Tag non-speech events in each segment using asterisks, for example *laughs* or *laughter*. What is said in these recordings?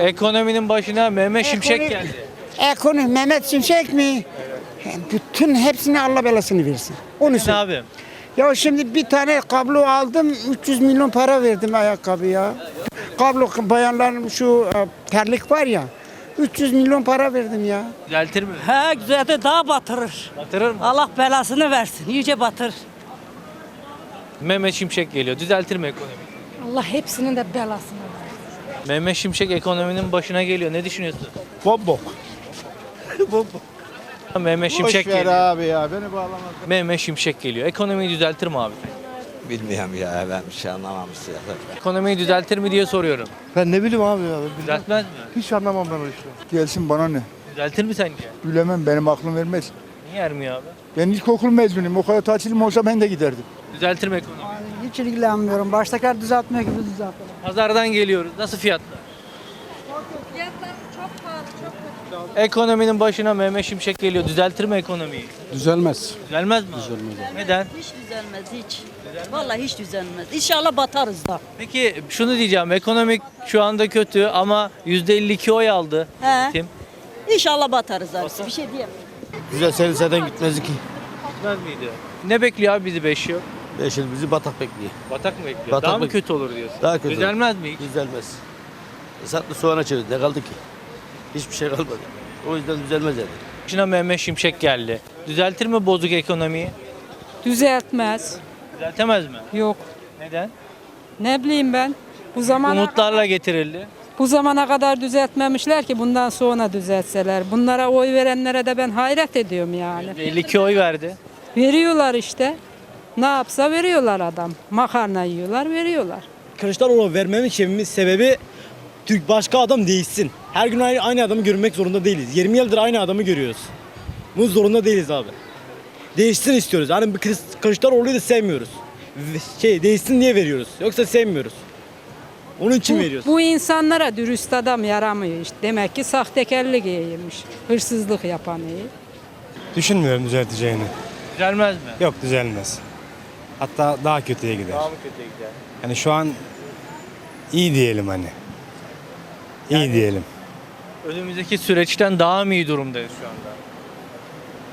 Ekonominin başına Mehmet Şimşek Ekonomi- geldi. Ekonomi Mehmet Şimşek mi? Bütün hepsine Allah belasını versin. Onu Ne söyle. abi? Ya şimdi bir tane kablo aldım 300 milyon para verdim ayakkabı ya. Kablo bayanların şu e, terlik var ya 300 milyon para verdim ya. Düzeltir mi? He güzel de daha batırır. Batırır mı? Allah belasını versin. İyice batır. Mehmet Şimşek geliyor. Düzeltir mi ekonomi? Allah hepsinin de belasını. Mehmet Şimşek ekonominin başına geliyor. Ne düşünüyorsun? Bombok. *laughs* Mehmet Şimşek Boş ver geliyor. abi ya beni bağlamaz. Mehmet Şimşek geliyor. Ekonomiyi düzeltir mi abi? Bilmiyorum ya ben bir şey anlamam ya. *laughs* Ekonomiyi düzeltir mi diye soruyorum. Ben ne bileyim abi ya. Düzeltmez mi? Hiç anlamam ben o işi. Gelsin bana ne? Düzeltir mi sence? Bilemem benim aklım vermez. Niye ermiyor abi? Ben ilkokul mezunuyum. O kadar tatilim olsa ben de giderdim. Düzeltir mi ekonomi? Hiç ilgilenmiyorum. Baştakiler düzeltmiyor gibi düzeltiyor. Pazardan geliyoruz. Nasıl fiyatlar? Ekonominin başına Mehmet Şimşek geliyor. Düzeltir mi ekonomiyi? Düzelmez. Düzelmez mi? Düzelmez. Neden? Hiç düzelmez hiç. Vallahi hiç düzelmez. İnşallah batarız da. Peki şunu diyeceğim. Ekonomik şu anda kötü ama %52 oy aldı. He. Tim. İnşallah batarız abi. Bir şey diyemem. Güzel seni zaten gitmez ki. Gitmez miydi? Ne bekliyor abi bizi 5 yıl? Beş yıl bizi batak bekliyor. Batak mı bekliyor? Batak Daha mı kötü olur diyorsun? Daha kötü. Düzelmez mi hiç? Düzelmez. Esatlı soğana çevirdi. Ne kaldı ki? Hiçbir şey kalmadı. O yüzden düzelmez yani. Başına Mehmet Şimşek geldi. Düzeltir mi bozuk ekonomiyi? Düzeltmez. Düzeltemez mi? Yok. Neden? Ne bileyim ben. Bu zamana Umutlarla getirildi. bu zamana kadar düzeltmemişler ki bundan sonra düzeltseler. Bunlara oy verenlere de ben hayret ediyorum yani. 52 oy verdi. Veriyorlar işte. Ne yapsa veriyorlar adam. Makarna yiyorlar, veriyorlar. Kılıçdaroğlu vermemin sebebi, sebebi Türk başka adam değişsin. Her gün aynı, aynı adamı görmek zorunda değiliz. 20 yıldır aynı adamı görüyoruz. Bunun zorunda değiliz abi. Değişsin istiyoruz. Hani Kılıçdaroğlu'yu da sevmiyoruz. Şey değişsin diye veriyoruz. Yoksa sevmiyoruz. Onun için veriyoruz. Bu, bu insanlara dürüst adam yaramıyor işte. Demek ki sahtekarlık iyiymiş. Hırsızlık yapan iyi. Düşünmüyorum düzelteceğini. Düzelmez mi? Yok düzelmez. Hatta daha kötüye gider. Daha mı kötüye gider? Yani şu an iyi diyelim hani. İyi diyelim. Önümüzdeki süreçten daha mı iyi durumdayız şu anda?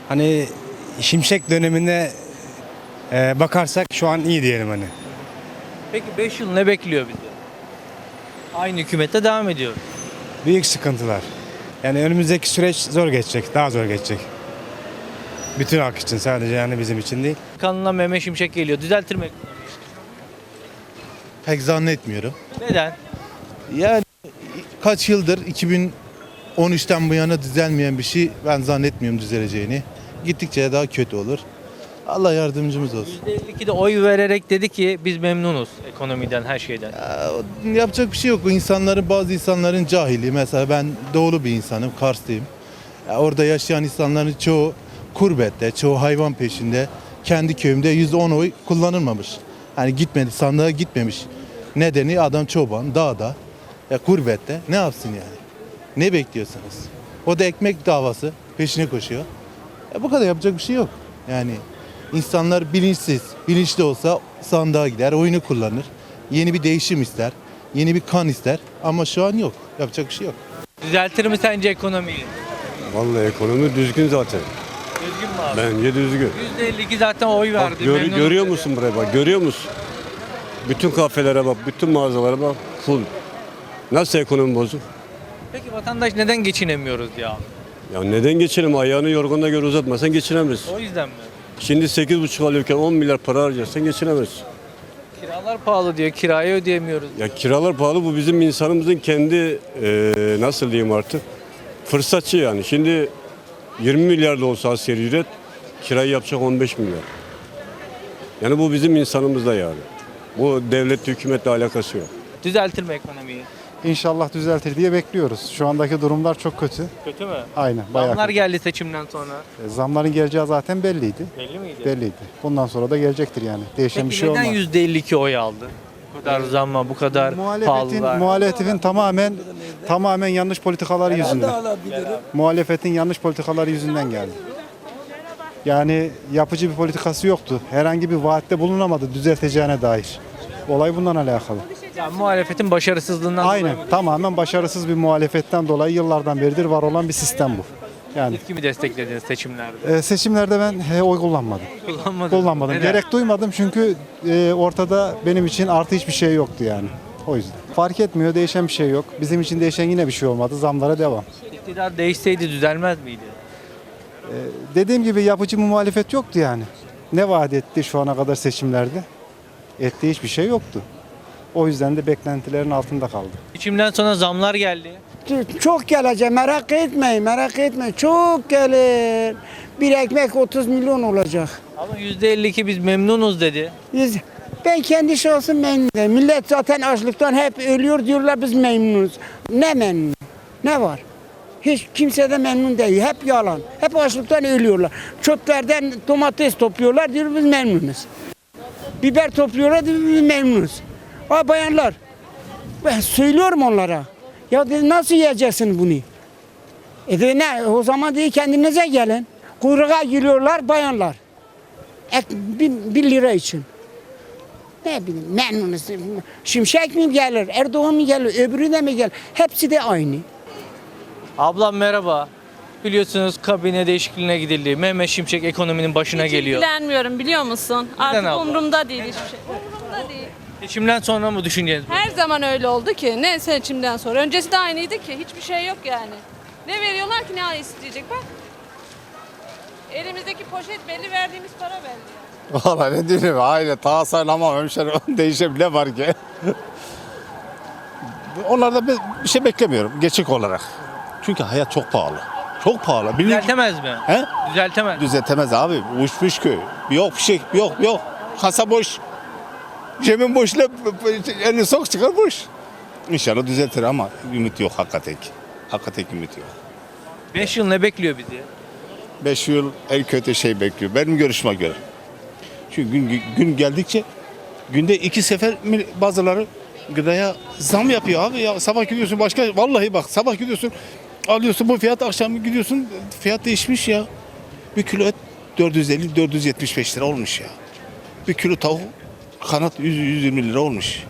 Hani Şimşek dönemine e, bakarsak şu an iyi diyelim hani. Peki 5 yıl ne bekliyor bizi? Aynı hükümette devam ediyor. Büyük sıkıntılar. Yani önümüzdeki süreç zor geçecek, daha zor geçecek. Bütün halk için sadece yani bizim için değil. Kanına Mehmet Şimşek geliyor. Düzeltir mi ekonomiyi? Pek zannetmiyorum. Neden? Yani kaç yıldır 2013'ten bu yana düzelmeyen bir şey ben zannetmiyorum düzeleceğini. Gittikçe daha kötü olur. Allah yardımcımız olsun. %52'de oy vererek dedi ki biz memnunuz ekonomiden, her şeyden. Ya, o- yapacak bir şey yok. Bu insanların bazı insanların cahili. Mesela ben doğulu bir insanım, Karslıyım. Ya, orada yaşayan insanların çoğu kurbette, çoğu hayvan peşinde. Kendi köyümde %10 oy kullanılmamış. Hani gitmedi, sandığa gitmemiş. Nedeni adam çoban, dağda, ya kurbette. Ne yapsın yani? Ne bekliyorsunuz? O da ekmek davası peşine koşuyor. Ya bu kadar yapacak bir şey yok. Yani insanlar bilinçsiz, bilinçli olsa sandığa gider, oyunu kullanır. Yeni bir değişim ister, yeni bir kan ister ama şu an yok. Yapacak bir şey yok. Düzeltir mi sence ekonomiyi? Vallahi ekonomi düzgün zaten. Düzgün mü abi? Bence düzgün. %52 zaten oy verdi. Bak, gör- memnunum görüyor dedi. musun buraya bak görüyor musun? Bütün kafelere bak, bütün mağazalara bak full. Nasıl ekonomi bozuk? Peki vatandaş neden geçinemiyoruz ya? Ya neden geçelim? Ayağını yorganına göre uzatmasan geçinemezsin. O yüzden mi? Şimdi 8,5 alıyorken 10 milyar para harcarsan geçinemezsin. Kiralar pahalı diyor, kirayı ödeyemiyoruz. Ya kiralar pahalı bu bizim insanımızın kendi eee, nasıl diyeyim artık fırsatçı yani. Şimdi 20 milyar da olsa asgari ücret kirayı yapacak 15 milyar. Yani bu bizim insanımızda yani. Bu devlet hükümetle alakası yok. Düzeltir mi ekonomiyi? İnşallah düzeltir diye bekliyoruz. Şu andaki durumlar çok kötü. Kötü mü? Aynen bayağı Zamlar kötü. geldi seçimden sonra. E, Zamların geleceği zaten belliydi. Belli miydi? Belliydi. Bundan sonra da gelecektir yani. Değişen bir Peki şey neden olmaz. %52 oy aldı? Bu kadar zamma, bu kadar Muhalefetin, pahalılar. muhalefetin tamamen tamamen yanlış politikaları yüzünden. Muhalefetin yanlış politikaları yüzünden geldi. Yani yapıcı bir politikası yoktu. Herhangi bir vaatte bulunamadı düzelteceğine dair. Olay bundan alakalı. Ya muhalefetin başarısızlığından Aynen. dolayı? Tamamen başarısız bir muhalefetten dolayı yıllardan beridir var olan bir sistem bu. Yani kimi desteklediniz seçimlerde? e, seçimlerde ben e, oy kullanmadım. Kullanmadınız. Kullanmadım. Neden? Gerek duymadım çünkü e, ortada benim için artı hiçbir şey yoktu yani. O yüzden. Fark etmiyor, değişen bir şey yok. Bizim için değişen yine bir şey olmadı. Zamlara devam. İktidar değişseydi düzelmez miydi? Dediğim gibi yapıcı bir muhalefet yoktu yani. Ne vaat etti şu ana kadar seçimlerde? Ettiği hiçbir şey yoktu. O yüzden de beklentilerin altında kaldı. Seçimden sonra zamlar geldi. Çok gelecek merak etmeyin merak etmeyin. Çok gelir. Bir ekmek 30 milyon olacak. Ama %52 biz memnunuz dedi. Biz, ben kendi şahsım memnun değilim. Millet zaten açlıktan hep ölüyor diyorlar biz memnunuz. Ne memnun? Ne var? Hiç kimse de memnun değil. Hep yalan. Hep açlıktan ölüyorlar. Çöplerden domates topluyorlar diyor biz memnunuz. Biber topluyorlar diyor biz memnunuz. Ha bayanlar. Ben söylüyorum onlara. Ya dedi, nasıl yiyeceksin bunu? E dedi, ne? O zaman dedi kendinize gelin. Kuyruğa giriyorlar bayanlar. Ek, bir, bir lira için. Ne bileyim memnunuz. Şimşek mi gelir, Erdoğan mı gelir, öbürü de mi gelir? Hepsi de aynı. Ablam merhaba. Biliyorsunuz kabine değişikliğine gidildi. Mehmet Şimşek ekonominin başına Hiç geliyor. ilgilenmiyorum biliyor musun? Artık abla? umurumda değil hiçbir şey. Umurumda değil. Seçimden sonra mı düşüneceğiz? Her zaman öyle oldu ki. Ne seçimden sonra. Öncesi de aynıydı ki. Hiçbir şey yok yani. Ne veriyorlar ki ne isteyecek bak. Elimizdeki poşet belli verdiğimiz para belli. Valla ne diyeyim aile ta sayılamam hemşerim *laughs* değişebilir ne var ki? Onlarda bir bir şey beklemiyorum geçik olarak. Çünkü hayat çok pahalı. Çok pahalı. Biliyor Düzeltemez mi? He? Düzeltemez. Düzeltemez abi. Uçmuş köy. Yok bir şey yok yok. Kasa boş. Cebin boş. Elini sok çıkar boş. İnşallah düzeltir ama ümit yok hakikaten. ki. Hakikaten ümit yok. 5 yıl ne bekliyor bizi? 5 yıl en kötü şey bekliyor. Benim görüşüme göre. Çünkü gün, gün geldikçe günde iki sefer bazıları gıdaya zam yapıyor abi ya. Sabah gidiyorsun başka vallahi bak sabah gidiyorsun alıyorsun bu fiyat akşam gidiyorsun fiyat değişmiş ya. Bir kilo et 450-475 lira olmuş ya. Bir kilo tavuk kanat 100-120 lira olmuş.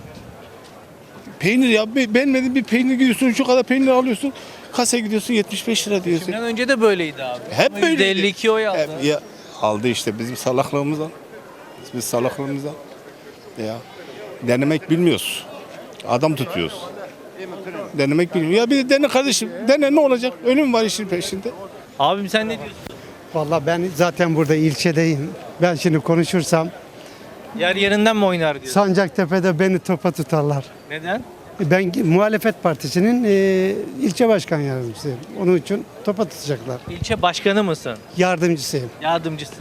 Peynir ya be- beğenmediğin bir peynir gidiyorsun şu kadar peynir alıyorsun. Kasaya gidiyorsun 75 lira diyorsun. Seçimden önce de böyleydi abi. Hep Ama böyleydi. %52 oy aldı. Hep ya aldı işte bizim salaklığımızdan. Biz salaklığımızdan. Ya denemek bilmiyoruz. Adam tutuyoruz. Denemek bilmiyor. Ya bir de dene kardeşim. Dene ne olacak? Ölüm var işin peşinde. Abim sen ne diyorsun? Vallahi ben zaten burada ilçedeyim. Ben şimdi konuşursam Yer yerinden mi oynar diyorsun? Sancaktepe'de beni topa tutarlar. Neden? Ben muhalefet partisinin e, ilçe başkan yardımcısıyım. Onun için topa tutacaklar. İlçe başkanı mısın? Yardımcısıyım. Yardımcısın.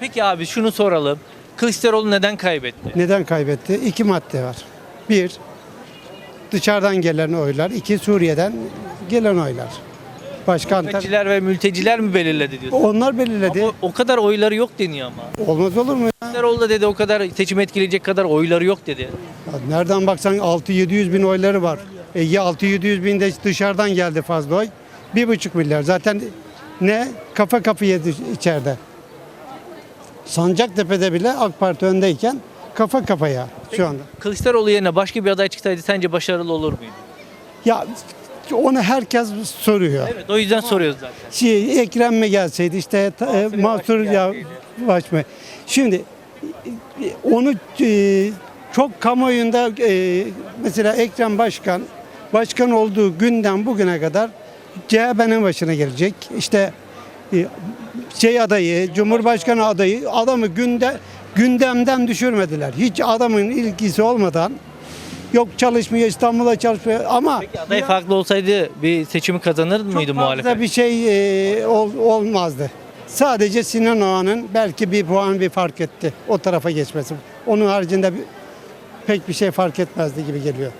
Peki abi şunu soralım. Kılıçdaroğlu neden kaybetti? Neden kaybetti? İki madde var. Bir, dışarıdan gelen oylar. İki, Suriye'den gelen oylar. Başka Antalya. Mülteciler ve mülteciler mi belirledi diyorsun? Onlar belirledi. Ama o kadar oyları yok deniyor ama. Olmaz olur mu ya? Kılıçdaroğlu da dedi o kadar seçim etkileyecek kadar oyları yok dedi. Ya Nereden baksan 6-700 bin oyları var. E ya 6-700 bin de dışarıdan geldi fazla oy. 1,5 milyar. Zaten ne? Kafa kafa yedi içeride. Sancaktepe'de bile AK Parti öndeyken kafa kafaya şu anda. Kılıçdaroğlu yerine başka bir aday çıksaydı sence başarılı olur muydu? Ya onu herkes soruyor. Evet o yüzden soruyoruz zaten. Şey, Ekrem mi gelseydi işte ta- e, Mansur ya baş mı? Şimdi e, onu e, çok kamuoyunda e, mesela Ekrem Başkan başkan olduğu günden bugüne kadar CHP'nin başına gelecek. İşte e, şey adayı, Cumhurbaşkanı adayı adamı günde gündemden düşürmediler. Hiç adamın ilgisi olmadan yok çalışmıyor İstanbul'a çalışmıyor ama Peki aday farklı olsaydı bir seçimi kazanır mıydı çok fazla muhalefet? bir şey e, ol- olmazdı. Sadece Sinan Oğan'ın belki bir puan bir fark etti o tarafa geçmesi. Onun haricinde bir, pek bir şey fark etmezdi gibi geliyor.